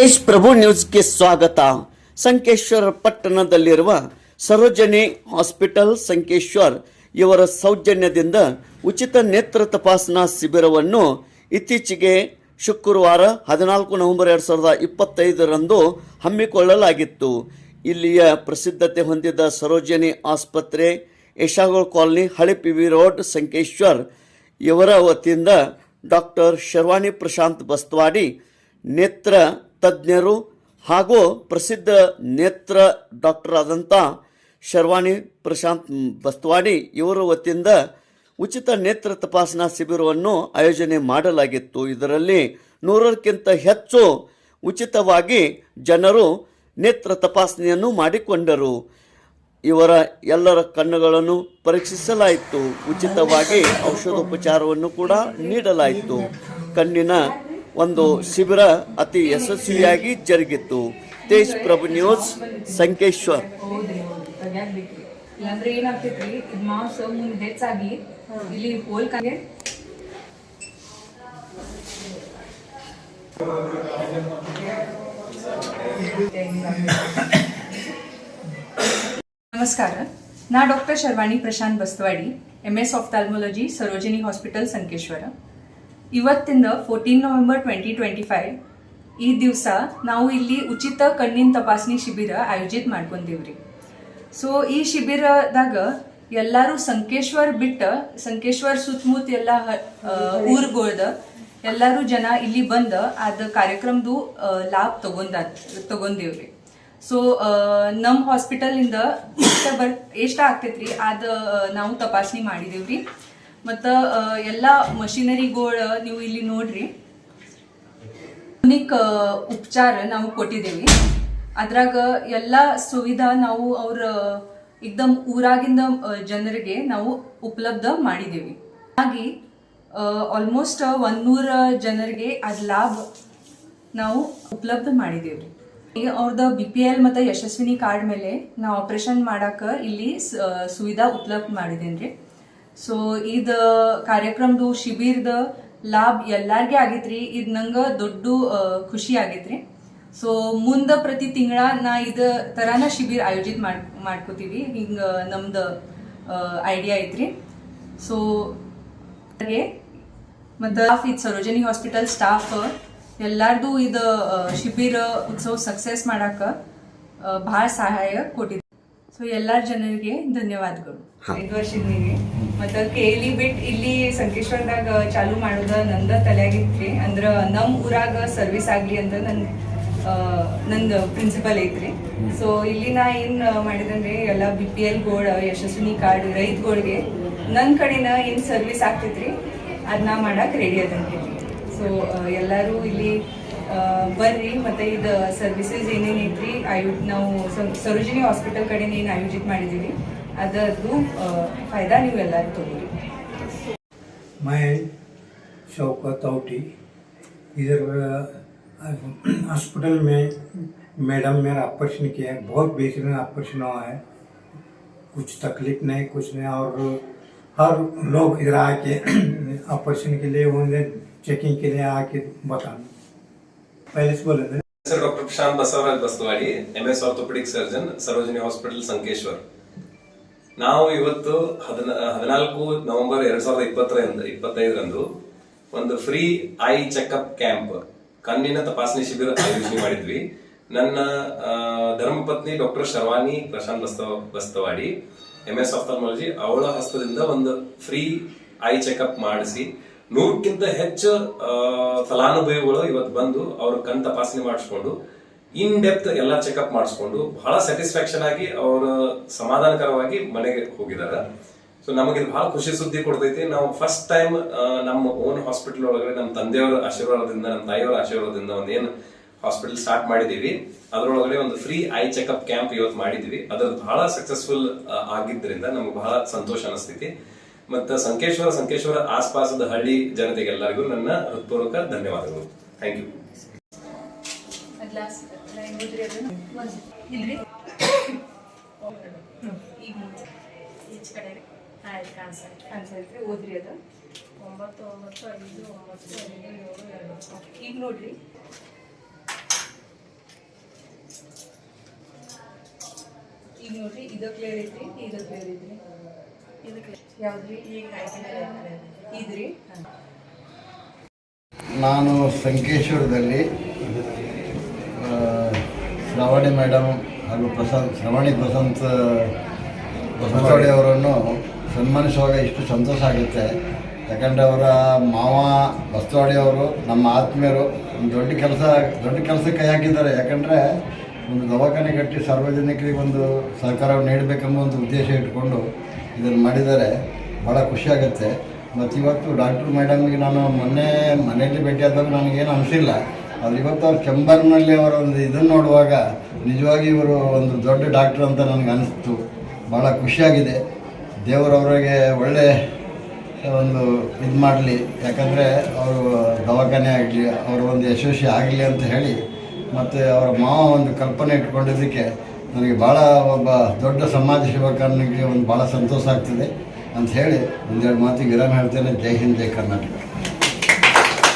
ತೇಜ್ ಪ್ರಭು ನ್ಯೂಸ್ಗೆ ಸ್ವಾಗತ. ಸಂಕೇಶ್ವರ ಪಟ್ಟಣದಲ್ಲಿರುವ ಸರೋಜನಿ ಹಾಸ್ಪಿಟಲ್ ಸಂಕೇಶ್ವರ್ ಇವರ ಸೌಜನ್ಯದಿಂದ ಉಚಿತ ನೇತ್ರ ತಪಾಸಣಾ ಶಿಬಿರವನ್ನು ಇತ್ತೀಚೆಗೆ ಶುಕ್ರವಾರ ಹದಿನಾಲ್ಕು ನವೆಂಬರ್ ಎರಡು ಸಾವಿರದ ಇಪ್ಪತ್ತೈದರಂದು ಹಮ್ಮಿಕೊಳ್ಳಲಾಗಿತ್ತು. ಇಲ್ಲಿಯ ಪ್ರಸಿದ್ಧತೆ ಹೊಂದಿದ ಸರೋಜನಿ ಆಸ್ಪತ್ರೆ, ಯಶಾಗೋಳ್ ಕಾಲನಿ, ಹಳೆ ಪಿ ವಿ ರೋಡ್, ಸಂಕೇಶ್ವರ್ ಇವರ ವತಿಯಿಂದ ಡಾಕ್ಟರ್ ಶರ್ವಾಣಿ ಪ್ರಶಾಂತ್ ಬಸ್ತ್ವಾಡಿ ನೇತ್ರ ತಜ್ಞರು ಹಾಗೂ ಪ್ರಸಿದ್ಧ ನೇತ್ರ ಡಾಕ್ಟರ್ ಆದಂಥ ಶರ್ವಾಣಿ ಪ್ರಶಾಂತ್ ಬಸ್ತವಾಡಿ ಇವರ ವತಿಯಿಂದ ಉಚಿತ ನೇತ್ರ ತಪಾಸಣಾ ಶಿಬಿರವನ್ನು ಆಯೋಜನೆ ಮಾಡಲಾಗಿತ್ತು. ಇದರಲ್ಲಿ ನೂರಕ್ಕಿಂತ ಹೆಚ್ಚು ಉಚಿತವಾಗಿ ಜನರು ನೇತ್ರ ತಪಾಸಣೆಯನ್ನು ಮಾಡಿಕೊಂಡರು. ಇವರ ಎಲ್ಲರ ಕಣ್ಣುಗಳನ್ನು ಪರೀಕ್ಷಿಸಲಾಯಿತು. ಉಚಿತವಾಗಿ ಔಷಧೋಪಚಾರವನ್ನು ಕೂಡ ನೀಡಲಾಯಿತು. ಕಣ್ಣಿನ ಒಂದು ಶಿಬಿರ ಅತಿ ಯಶಸ್ವಿಯಾಗಿ ಜರುಗಿತು ತೇಜ್ ಪ್ರಭು ನ್ಯೂಸ್ ಸಂಕೇಶ್ವರ್. ಹೌದ್ರಿ ತೆಗ್ಯಾಕ್ ಬೇಕ್ರಿ ಇಲ್ಲಾಂದ್ರೆ ಏನಾಗ್ತೈತ್ರಿ? ಇದ್ ಮಾಂಸ ಮುಂದ್ ಹೆಚ್ಚಾಗಿ ಇಲ್ಲಿ ಹೋಲ್ ಕಾಗೆ ನಮಸ್ಕಾರ. ನಾ doctor Sharvani Prashant Bastawadi M S ophthalmology Sarojini hospital Sankeshwar. ಇವತ್ತಿಂದ fourteen November twenty twenty five ಈ ದಿವಸ ನಾವು ಇಲ್ಲಿ ಉಚಿತ ಕಣ್ಣಿನ ತಪಾಸಣೆ ಶಿಬಿರ ಆಯೋಜಿತ ಮಾಡ್ಕೊಂತೀವ್ರಿ ಸೊ ಈ ಶಿಬಿರದಾಗ ಎಲ್ಲರೂ ಸಂಕೇಶ್ವರ್ ಬಿಟ್ಟ, ಸಂಕೇಶ್ವರ್ ಸುತ್ತಮುತ್ತ ಎಲ್ಲ ಹ- ಎಲ್ಲರೂ ಜನ ಇಲ್ಲಿ ಬಂದು ಅದ ಕಾರ್ಯಕ್ರಮದು ಲಾಭ ತಗೊಂಡ, ತಗೊಂಡೇವ್ರಿ. ಸೊ ನಮ್ಮ ಹಾಸ್ಪಿಟಲಿಂದ ಬರ್ ಎಷ್ಟ ಆಗ್ತೈತ್ರಿ, ಅದ ನಾವು ತಪಾಸಣೆ ಮಾಡಿದೇವ್ರಿ. ಮತ್ತ ಎಲ್ಲಾ ಮಷಿನರಿಗಳು ನೀವು ಇಲ್ಲಿ ನೋಡ್ರಿ. ಯುನಿಕ್ ಉಪಚಾರ ನಾವು ಕೊಟ್ಟಿದ್ದೇವೆ. ಅದ್ರಾಗ ಎಲ್ಲ ಸುವಿಧಾ ನಾವು ಅವ್ರ ಏಕದಮ್ ಊರಾಗಿಂದ ಜನರಿಗೆ ನಾವು ಉಪಲಬ್ಧ ಮಾಡಿದ್ದೇವೆ. ಹಾಗೆ ಆಲ್ಮೋಸ್ಟ್ ಒಂದೂರ ಜನರಿಗೆ ಅದ್ ಲಾಭ ನಾವು ಉಪಲಬ್ಧ ಮಾಡಿದ್ದೇವ್ರಿ ಅವ್ರದ ಬಿ ಪಿ ಎಲ್ ಮತ್ತು ಯಶಸ್ವಿನಿ ಕಾರ್ಡ್ ಮೇಲೆ ನಾವು ಆಪರೇಷನ್ ಮಾಡಾಕ ಇಲ್ಲಿ ಸುವಿಧಾ ಉಪಲಬ್ಧ ಮಾಡಿದೇನ್ರಿ ಸೊ ಇದ ಕಾರ್ಯಕ್ರಮದು ಶಿಬಿರದ ಲಾಭ ಎಲ್ಲಾರ್ಗೆ ಆಗೈತ್ರಿ. ಇದ್ ನಂಗ ದೊಡ್ಡ ಖುಷಿ ಆಗೈತ್ರಿ. ಸೊ ಮುಂದ ಪ್ರತಿ ತಿಂಗಳ ನಾ ಇದ ತರಾನ ಶಿಬಿರ ಆಯೋಜಿತ ಮಾಡ್ ಮಾಡ್ಕೋತೀವಿ. ಹಿಂಗ ನಮ್ದು ಐಡಿಯಾ ಐತ್ರಿ. ಸೊ ಮತ್ತು ಇದು ಸರೋಜಿನಿ ಹಾಸ್ಪಿಟಲ್ ಸ್ಟಾಫ್ ಎಲ್ಲಾರ್ದು ಇದ ಶಿಬಿರ ಉತ್ಸವ ಸಕ್ಸಸ್ ಮಾಡಾಕ ಭಾಳ ಸಹಾಯ ಕೊಟ್ಟಿದ್ರು ಸೊ ಎಲ್ಲಾರ ಜನರಿಗೆ ಧನ್ಯವಾದಗಳು. ಐದು ವರ್ಷದನಿಗೆ ಮತ್ತು ಕೇಳಿ ಬಿಟ್ ಇಲ್ಲಿ ಸಂಕೇಶ್ವರದಾಗ ಚಾಲು ಮಾಡೋದ ನಂದ ತಲೆಯಾಗಿತ್ರಿ. ಅಂದ್ರ ನಮ್ಮ ಊರಾಗ ಸರ್ವಿಸ್ ಆಗ್ಲಿ ಅಂತ ನನ್ ಆ, ನಂದು ಪ್ರಿನ್ಸಿಪಲ್ ಐತ್ರಿ. ಸೊ ಇಲ್ಲಿ ನಾ ಏನ್ ಮಾಡಿದಂದ್ರೆ ಎಲ್ಲ ಬಿ ಪಿ ಎಲ್ ಗೋಡ್ ಯಶಸ್ವಿನಿ ಕಾರ್ಡ್ ರೈತಗಳಿಗೆ ನನ್ನ ಕಡೆನ ಏನ್ ಸರ್ವಿಸ್ ಆಗ್ತೈತ್ರಿ ಅದನ್ನ ಮಾಡಕ್ ರೆಡಿ ಅದಂತ್ರಿ ಸೊ ಎಲ್ಲರೂ ಇಲ್ಲಿ ಬರ್ರಿ ಮತ್ತೆ ಇದು ಸರ್ವಿಸಸ್ ಏನೇನೈತ್ರಿ ಆಯು ನಾವು ಸರೋಜಿನಿ ಹಾಸ್ಪಿಟಲ್ ಕಡೆನ ಏನು ಆಯೋಜಿತ ಮಾಡಿದೀವಿ. ಅದರದ್ದು ಆ, ಫಾಯ್ದಾ ನೀವು ಎಲ್ಲರೂ ತಗೋರಿ मैं शौकत औटी इधर अ, हॉस्पिटल में मैडम मेरा ऑपरेशन किया है बहुत बेहतरीन ऑपरेशन हुआ है कुछ तकलीफ नहीं कुछ नहीं और हर लोग इधर आके ऑपरेशन के लिए उन्हें चेकिंग के लिए आके बताना पहले से बोले थे ಹೆಸರು doctor Prashant Basavaraj Bastawadi M S orthopaedic surgeon Sarojini hospital Sankeshwar ನಾವು ಇವತ್ತು ಹದಿನ ಹದಿನಾಲ್ಕು ನವೆಂಬರ್ ಎರಡ್ ಸಾವಿರದ ಇಪ್ಪತ್ತರಿಂದ ಇಪ್ಪತ್ತೈದರಂದು ಒಂದು ಫ್ರೀ ಐ ಚೆಕ್ಅಪ್ ಕ್ಯಾಂಪ್, ಕಣ್ಣಿನ ತಪಾಸಣೆ ಶಿಬಿರ ಆಯೋಜನೆ ಮಾಡಿದ್ವಿ. ನನ್ನ ಧರ್ಮಪತ್ನಿ doctor Sharvani Prashant Bastava Bastawadi, M S ophthalmology, ಅವಳ ಹಸ್ತದಿಂದ ಒಂದು ಫ್ರೀ ಐ ಚೆಕ್ಅಪ್ ಮಾಡಿಸಿ, ನೂರಕ್ಕಿಂತ ಹೆಚ್ಚು ಫಲಾನುಭವಿಗಳು ಇವತ್ತು ಬಂದು ಅವ್ರ ಕಣ್ ತಪಾಸಣೆ ಮಾಡಿಸ್ಕೊಂಡು ಇನ್ ಡೆಪ್ತ್ ಎಲ್ಲ ಚೆಕ್ಅಪ್ ಮಾಡಿಸ್ಕೊಂಡು ಬಹಳ ಸ್ಯಾಟಿಸ್ಫ್ಯಾಕ್ಷನ್ ಆಗಿ ಅವರು ಸಮಾಧಾನಕರವಾಗಿ ಮನೆಗೆ ಹೋಗಿದ್ದಾರೆ. ಸೊ ನಮಗೆ ಬಹಳ ಖುಷಿ ಸುದ್ದಿ ಕೊಡ್ತೈತಿ. ನಾವು ಫಸ್ಟ್ ಟೈಮ್ ನಮ್ಮ ಓನ್ ಹಾಸ್ಪಿಟಲ್ ಒಳಗಡೆ ನಮ್ಮ ತಂದೆಯವರ ಆಶೀರ್ವಾದದಿಂದ, ನಮ್ಮ ತಾಯಿಯವರ ಆಶೀರ್ವಾದದಿಂದ ಒಂದು ಏನು ಹಾಸ್ಪಿಟಲ್ ಸ್ಟಾರ್ಟ್ ಮಾಡಿದೀವಿ. ಅದರೊಳಗಡೆ ಒಂದು ಫ್ರೀ ಐ ಚೆಕ್ಅಪ್ ಕ್ಯಾಂಪ್ ಇವತ್ತು ಮಾಡಿದೀವಿ. ಅದ್ರದ್ದು ಬಹಳ ಸಕ್ಸಸ್ಫುಲ್ ಆಗಿದ್ದರಿಂದ ನಮ್ಗೆ ಬಹಳ ಸಂತೋಷ ಅನಿಸ್ತೈತಿ. ಮತ್ತು ಸಂಕೇಶ್ವರ ಸಂಕೇಶ್ವರ ಆಸ್ಪಾಸದ ಹಳ್ಳಿ ಜನತೆಗೆಲ್ಲರಿಗೂ ನನ್ನ ಹೃತ್ಪೂರ್ವಕ ಧನ್ಯವಾದಗಳು. ಥ್ಯಾಂಕ್ ಯು ಈಗ ಈ ಕಡೆ ಆಯ್ತು ಒಂಬತ್ತು ಒಂಬತ್ತು ಐದು ಒಂಬತ್ತು ಈಗ ನೋಡ್ರಿ. ಈಗ ನೋಡ್ರಿ. ಇದು ಕ್ಲಿಯರ್ ಐತ್ರಿ? ಇದು ಕ್ಲಿಯರ್ ಐತ್ರಿ? ಇದಕ್ಕೆ ಈಗ ಇದ್ರಿ? ನಾನು ಸಂಕೇಶ್ವರದಲ್ಲಿ ಶ್ರಾವಣಿ ಮೇಡಮ್ ಹಾಗೂ ಪ್ರಶಾಂತ್, ಶ್ರವಣಿ ಪ್ರಶಾಂತ್ ಬಸವಡಿ ಅವರನ್ನು ಸನ್ಮಾನಿಸುವಾಗ ಇಷ್ಟು ಸಂತೋಷ ಆಗುತ್ತೆ. ಯಾಕಂದರೆ ಅವರ ಮಾವ ಬಸವಾಡಿ ಅವರು, ನಮ್ಮ ಆತ್ಮೀಯರು ಒಂದು ದೊಡ್ಡ ಕೆಲಸ, ದೊಡ್ಡ ಕೆಲಸಕ್ಕೆ ಕೈ ಹಾಕಿದ್ದಾರೆ. ಯಾಕಂದರೆ ಒಂದು ದವಾಖಾನೆ ಕಟ್ಟಿ ಸಾರ್ವಜನಿಕರಿಗೆ ಒಂದು ಸಹಕಾರವನ್ನು ನೀಡಬೇಕೆಂಬ ಒಂದು ಉದ್ದೇಶ ಇಟ್ಕೊಂಡು ಇದನ್ನು ಮಾಡಿದ್ದಾರೆ. ಭಾಳ ಖುಷಿಯಾಗುತ್ತೆ ಮತ್ತು ಇವತ್ತು ಡಾಕ್ಟ್ರ್ ಮೇಡಮ್ಗೆ ನಾನು ಮೊನ್ನೆ ಮನೆಯಲ್ಲಿ ಭೇಟಿಯಾದಾಗ ನನಗೇನು ಅನಿಸಿಲ್ಲ. ಆದರೆ ಇವತ್ತು ಅವ್ರು ಕೆಂಬರ್ನಲ್ಲಿ ಅವರ ಒಂದು ಇದನ್ನು ನೋಡುವಾಗ ನಿಜವಾಗಿ ಇವರು ಒಂದು ದೊಡ್ಡ ಡಾಕ್ಟ್ರ್ ಅಂತ ನನಗೆ ಅನಿಸ್ತು. ಭಾಳ ಖುಷಿಯಾಗಿದೆ. ದೇವರವರಿಗೆ ಒಳ್ಳೆ ಒಂದು ಇದು ಮಾಡಲಿ. ಯಾಕಂದರೆ ಅವರು ದವಾಖಾನೆ ಆಗಲಿ, ಅವರು ಒಂದು ಯಶಸ್ವಿ ಆಗಲಿ ಅಂತ ಹೇಳಿ ಮತ್ತು ಅವರ ಮಾವ ಒಂದು ಕಲ್ಪನೆ ಇಟ್ಕೊಂಡಿದ್ದಕ್ಕೆ ನನಗೆ ಭಾಳ ಒಬ್ಬ ದೊಡ್ಡ ಸಮಾಜ ಸೇವಕನಿಗೆ ಒಂದು ಭಾಳ ಸಂತೋಷ ಆಗ್ತಿದೆ ಅಂತ ಹೇಳಿ ಒಂದೆರಡು ಮಾತಿಗೆ ವಿರಾಮ ಹೇಳ್ತೇನೆ. ಜೈ ಹಿಂದ್, ಜೈ ಕರ್ನಾಟಕ.